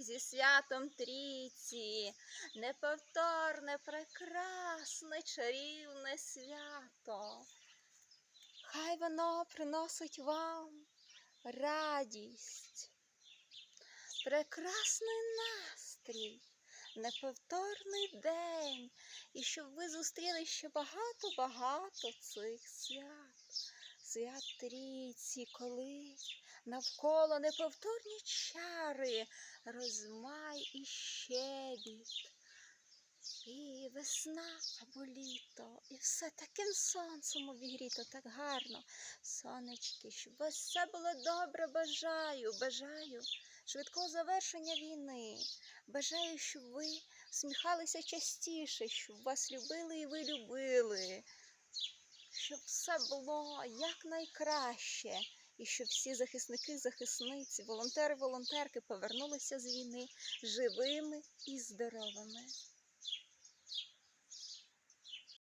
рік зі святом трійці, неповторне, прекрасне, чарівне свято. Хай воно приносить вам радість, прекрасний настрій, неповторний день, і щоб ви зустріли ще багато-багато цих свят. Свят трійці, коли навколо неповторні чари, розмай і щебіт. І весна або літо, і все таким сонцем обігріто, так гарно. Сонечки, щоб вас все було добре, бажаю, бажаю швидкого завершення війни. Бажаю, щоб ви сміхалися частіше, щоб вас любили і ви любили, щоб все було якнайкраще, і щоб всі захисники, захисниці, волонтери, волонтерки повернулися з війни живими і здоровими.